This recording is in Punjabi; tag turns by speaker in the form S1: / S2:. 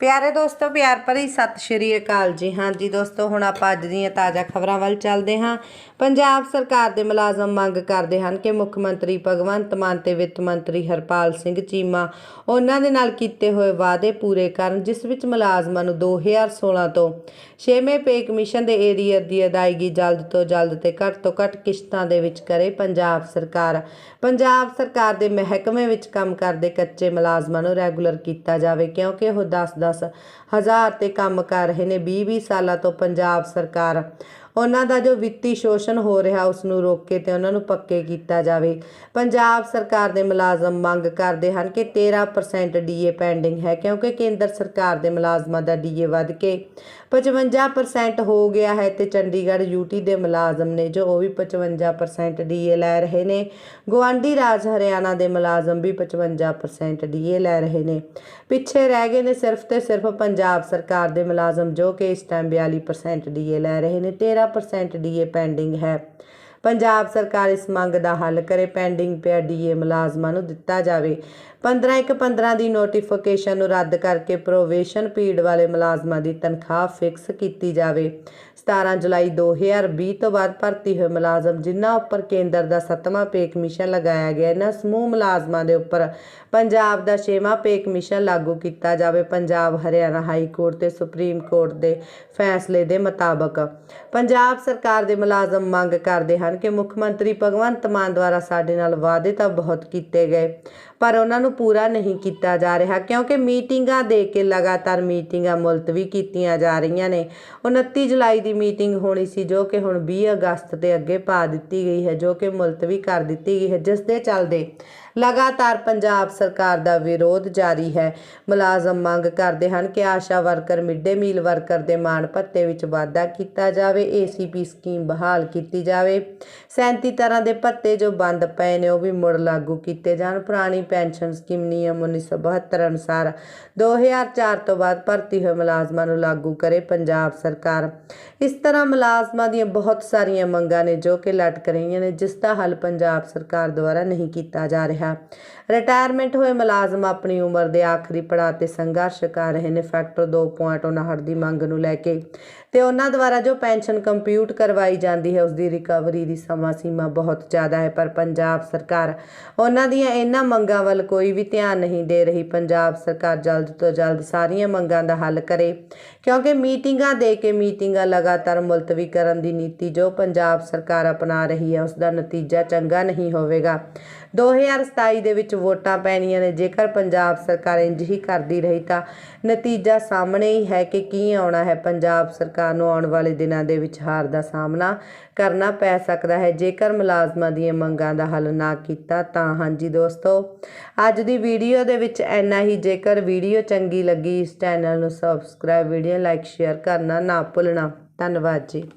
S1: ਪਿਆਰੇ ਦੋਸਤੋ, ਪਿਆਰ ਭਰੀ ਸਤਿ ਸ਼੍ਰੀ ਅਕਾਲ ਜੀ। ਹਾਂ ਜੀ ਦੋਸਤੋ, ਹੁਣ ਆਪਾਂ ਅੱਜ ਦੀਆਂ ਤਾਜ਼ਾ ਖਬਰਾਂ ਵੱਲ ਚੱਲਦੇ ਹਾਂ। ਪੰਜਾਬ ਸਰਕਾਰ ਦੇ ਮੁਲਾਜ਼ਮ ਮੰਗ ਕਰਦੇ ਹਨ ਕਿ ਮੁੱਖ ਮੰਤਰੀ ਭਗਵੰਤ ਮਾਨ ਤੇ ਵਿੱਤ ਮੰਤਰੀ ਹਰਪਾਲ ਸਿੰਘ ਚੀਮਾ ਉਹਨਾਂ ਦੇ ਨਾਲ ਕੀਤੇ ਹੋਏ ਵਾਅਦੇ ਪੂਰੇ ਕਰਨ, ਜਿਸ ਵਿੱਚ ਮੁਲਾਜ਼ਮਾਂ ਨੂੰ 2016 ਤੋਂ 6ਵੇਂ ਪੇ ਕਮਿਸ਼ਨ ਦੇ ਏਰੀਅਰ ਦੀ ਅਦਾਇਗੀ ਜਲਦ ਤੋਂ ਜਲਦ ਤੇ ਘੱਟ ਤੋਂ ਘੱਟ ਕਿਸ਼ਤਾਂ ਦੇ ਵਿੱਚ ਕਰੇ ਪੰਜਾਬ ਸਰਕਾਰ। ਪੰਜਾਬ ਸਰਕਾਰ ਦੇ ਮਹਿਕਮੇ ਵਿੱਚ ਕੰਮ ਕਰਦੇ ਕੱਚੇ ਮੁਲਾਜ਼ਮਾਂ ਨੂੰ ਰੈਗੂਲਰ ਕੀਤਾ ਜਾਵੇ, ਕਿਉਂਕਿ ਉਹ 10 ਹਜ਼ਾਰ ਤੇ ਕੰਮ ਕਰ ਰਹੇ ਨੇ 20-20 ਸਾਲਾਂ ਤੋਂ ਪੰਜਾਬ ਸਰਕਾਰ। ਉਹਨਾਂ ਦਾ ਜੋ ਵਿੱਤੀ ਸ਼ੋਸ਼ਣ ਹੋ ਰਿਹਾ ਉਸ ਨੂੰ ਰੋਕ ਕੇ ਤੇ ਉਹਨਾਂ ਨੂੰ ਪੱਕੇ ਕੀਤਾ ਜਾਵੇ। ਪੰਜਾਬ ਸਰਕਾਰ ਦੇ ਮੁਲਾਜ਼ਮ ਮੰਗ ਕਰਦੇ ਹਨ ਕਿ 13% ਡੀਏ ਪੈਂਡਿੰਗ ਹੈ, ਕਿਉਂਕਿ ਕੇਂਦਰ ਸਰਕਾਰ ਦੇ ਮੁਲਾਜ਼ਮਾਂ ਦਾ ਡੀਏ ਵੱਧ ਕੇ 55% ਹੋ ਗਿਆ ਹੈ ਤੇ ਚੰਡੀਗੜ੍ਹ ਯੂਟੀ ਦੇ ਮੁਲਾਜ਼ਮ ਨੇ ਜੋ ਉਹ ਵੀ 55% ਡੀਏ ਲੈ ਰਹੇ ਨੇ ਗਵਾਂਡੀ ਰਾਜ ਹਰਿਆਣਾ ਦੇ ਮੁਲਾਜ਼ਮ ਵੀ 55% ਡੀਏ ਲੈ ਰਹੇ ਨੇ। ਪਿੱਛੇ ਰਹਿ ਗਏ ਨੇ ਸਿਰਫ ਤੇ ਸਿਰਫ ਪੰਜਾਬ ਸਰਕਾਰ ਦੇ ਮੁਲਾਜ਼ਮ ਜੋ ਕਿ ਇਸ ਟਾਈਮ 42% ਡੀਏ ਲੈ ਰਹੇ ਨੇ 13% ਡੀਏ ਪੈਂਡਿੰਗ ਹੈ। ਪੰਜਾਬ ਸਰਕਾਰ ਇਸ ਮੰਗ ਦਾ ਹੱਲ ਕਰੇ, ਪੈਂਡਿੰਗ ਪਿਆ ਡੀਏ ਮੁਲਾਜ਼ਮਾਂ ਨੂੰ ਦਿੱਤਾ ਜਾਵੇ। 15 ਇੱਕ 15 ਦੀ ਨੋਟੀਫਿਕੇਸ਼ਨ ਨੂੰ ਰੱਦ ਕਰਕੇ ਪ੍ਰੋਵੇਸ਼ਨ ਪੀਰੀਅਡ ਵਾਲੇ ਮੁਲਾਜ਼ਮਾਂ ਦੀ ਤਨਖਾਹ ਫਿਕਸ ਕੀਤੀ ਜਾਵੇ। 17 ਜੁਲਾਈ 2020 ਤੋਂ ਬਾਅਦ ਭਰਤੀ ਹੋਏ ਮੁਲਾਜ਼ਮ ਜਿਨ੍ਹਾਂ ਉੱਪਰ ਕੇਂਦਰ ਦਾ 7ਵਾਂ ਪੇ ਕਮਿਸ਼ਨ ਲਗਾਇਆ ਗਿਆ, ਇਹਨਾਂ ਸਮੂਹ ਮੁਲਾਜ਼ਮਾਂ ਦੇ ਉੱਪਰ ਪੰਜਾਬ ਦਾ 6ਵਾਂ ਪੇ ਕਮਿਸ਼ਨ ਲਾਗੂ ਕੀਤਾ ਜਾਵੇ, ਪੰਜਾਬ, ਹਰਿਆਣਾ ਹਾਈ ਕੋਰਟ ਤੇ ਸੁਪਰੀਮ ਕੋਰਟ ਦੇ ਫੈਸਲੇ ਦੇ ਮੁਤਾਬਕ। ਪੰਜਾਬ ਸਰਕਾਰ ਦੇ ਮੁਲਾਜ਼ਮ ਮੰਗ ਕਰਦੇ ਹਨ ਕਿ ਮੁੱਖ ਮੰਤਰੀ ਭਗਵੰਤ ਮਾਨ ਦੁਆਰਾ ਸਾਡੇ ਨਾਲ ਵਾਅਦੇ ਤਾਂ ਬਹੁਤ ਕੀਤੇ ਗਏ, ਪਰ ਉਹਨਾਂ ਨੂੰ ਪੂਰਾ ਨਹੀਂ ਕੀਤਾ ਜਾ ਰਿਹਾ ਕਿਉਂਕਿ ਮੀਟਿੰਗਾਂ ਦੇ ਕੇ ਲਗਾਤਾਰ ਮੀਟਿੰਗਾਂ ਮੁਲਤਵੀ ਕੀਤੀਆਂ ਜਾ ਰਹੀਆਂ ਨੇ। 29 ਜੁਲਾਈ ਦੀ ਮੀਟਿੰਗ ਹੋਣੀ ਸੀ ਜੋ ਕਿ ਹੁਣ 20 ਅਗਸਤ ਤੇ ਅੱਗੇ ਪਾ ਦਿੱਤੀ ਗਈ ਹੈ, ਜੋ ਕਿ ਮੁਲਤਵੀ ਕਰ ਦਿੱਤੀ ਗਈ ਹੈ, ਜਿਸ ਦੇ ਚੱਲਦੇ ਲਗਾਤਾਰ ਪੰਜਾਬ ਸਰਕਾਰ ਦਾ ਵਿਰੋਧ ਜਾਰੀ ਹੈ। ਮੁਲਾਜ਼ਮ ਮੰਗ ਕਰਦੇ ਹਨ ਕਿ ASHA worker, midday meal worker ਦੇ ਮਾਣ ਭੱਤੇ ਵਿੱਚ ਵਾਧਾ ਕੀਤਾ ਜਾਵੇ, ਏਸੀਪੀ ਸਕੀਮ ਬਹਾਲ ਕੀਤੀ ਜਾਵੇ। 37 ਤਰ੍ਹਾਂ ਦੇ ਭੱਤੇ ਜੋ ਬੰਦ ਪਏ ਨੇ, ਉਹ ਵੀ ਮੁੜ ਲਾਗੂ ਕੀਤੇ ਜਾਣ। ਪੁਰਾਣੀ ਪੈਨਸ਼ਨ ਸਕੀਮ ਨਿਯਮ 1972 ਅਨੁਸਾਰ 2004 ਤੋਂ ਬਾਅਦ ਭਰਤੀ ਹੋਏ ਮੁਲਾਜ਼ਮਾਂ ਨੂੰ ਲਾਗੂ ਕਰੇ ਪੰਜਾਬ ਸਰਕਾਰ। ਇਸ ਤਰ੍ਹਾਂ ਮੁਲਾਜ਼ਮਾਂ ਦੀਆਂ ਬਹੁਤ ਸਾਰੀਆਂ ਮੰਗਾਂ ਨੇ ਜੋ ਕਿ ਲਟਕ ਰਹੀਆਂ ਨੇ, ਜਿਸ ਦਾ ਹੱਲ ਪੰਜਾਬ ਸਰਕਾਰ ਦੁਆਰਾ ਨਹੀਂ ਕੀਤਾ ਜਾ ਰਿਹਾ। ਰਿਟਾਇਰਮੈਂਟ ਹੋਏ ਮੁਲਾਜ਼ਮ ਆਪਣੀ ਉਮਰ ਦੇ ਆਖਰੀ ਪੜਾਅ ਤੇ ਸੰਘਰਸ਼ ਕਰ ਰਹੇ ਨੇ। ਫੈਕਟਰ 2.59 ਦੀ ਮੰਗ ਨੂੰ ਲੈ ਕੇ ਤੇ ਉਹਨਾਂ ਦੁਆਰਾ ਜੋ ਪੈਨਸ਼ਨ ਕੰਪਿਊਟ ਕਰਵਾਈ ਜਾਂਦੀ ਹੈ, ਉਸ ਦੀ ਰਿਕਵਰੀ ਦੀ ਸਮਾਂ ਸੀਮਾ ਬਹੁਤ ਜ਼ਿਆਦਾ ਹੈ, ਪਰ ਪੰਜਾਬ ਸਰਕਾਰ ਉਹਨਾਂ ਦੀਆਂ ਇਹਨਾਂ ਮੰਗਾਂ ਵੱਲ ਕੋਈ ਵੀ ਧਿਆਨ ਨਹੀਂ ਦੇ ਰਹੀ। ਪੰਜਾਬ ਸਰਕਾਰ ਜਲਦ ਤੋਂ ਜਲਦ ਸਾਰੀਆਂ ਮੰਗਾਂ ਦਾ ਹੱਲ ਕਰੇ, ਕਿਉਂਕਿ ਮੀਟਿੰਗਾਂ ਦੇ ਕੇ ਮੀਟਿੰਗਾਂ ਲਗਾਤਾਰ ਮੁਲਤਵੀ ਕਰਨ ਦੀ ਨੀਤੀ ਜੋ ਪੰਜਾਬ ਸਰਕਾਰ ਅਪਣਾ ਰਹੀ ਹੈ ਉਸ ਦਾ ਨਤੀਜਾ ਚੰਗਾ ਨਹੀਂ ਹੋਵੇਗਾ। 2027 ਦੇ ਵਿੱਚ ਵੋਟਾਂ ਪੈਣੀਆਂ ਨੇ। ਜੇਕਰ ਪੰਜਾਬ ਸਰਕਾਰ ਇੰਜ ਹੀ ਕਰਦੀ ਰਹੀ ਤਾਂ ਨਤੀਜਾ ਸਾਹਮਣੇ ਹੀ ਹੈ ਕਿ ਕੀ ਆਉਣਾ ਹੈ। ਪੰਜਾਬ ਸਰਕਾਰ ਨੂੰ ਆਉਣ ਵਾਲੇ ਦਿਨਾਂ ਦੇ ਵਿੱਚ ਹਾਰ ਦਾ ਸਾਹਮਣਾ ਕਰਨਾ ਪੈ ਸਕਦਾ ਹੈ। ਜੇਕਰ ਮੁਲਾਜ਼ਮਾਂ ਦੀਆਂ ਮੰਗਾਂ ਦਾ ਹੱਲ ਨਾ ਕੀਤਾ ਤਾਂ ਹਾਂਜੀ ਦੋਸਤੋ, ਅੱਜ ਦੀ ਵੀਡੀਓ ਦੇ ਵਿੱਚ ਇੰਨਾ ਹੀ। ਜੇਕਰ ਵੀਡੀਓ ਚੰਗੀ ਲੱਗੀ ਇਸ ਚੈਨਲ ਨੂੰ ਸਬਸਕ੍ਰਾਈਬ ਵੀਡੀਓ ਲਾਈਕ ਸ਼ੇਅਰ ਕਰਨਾ ਨਾ ਭੁੱਲਣਾ। ਧੰਨਵਾਦ ਜੀ।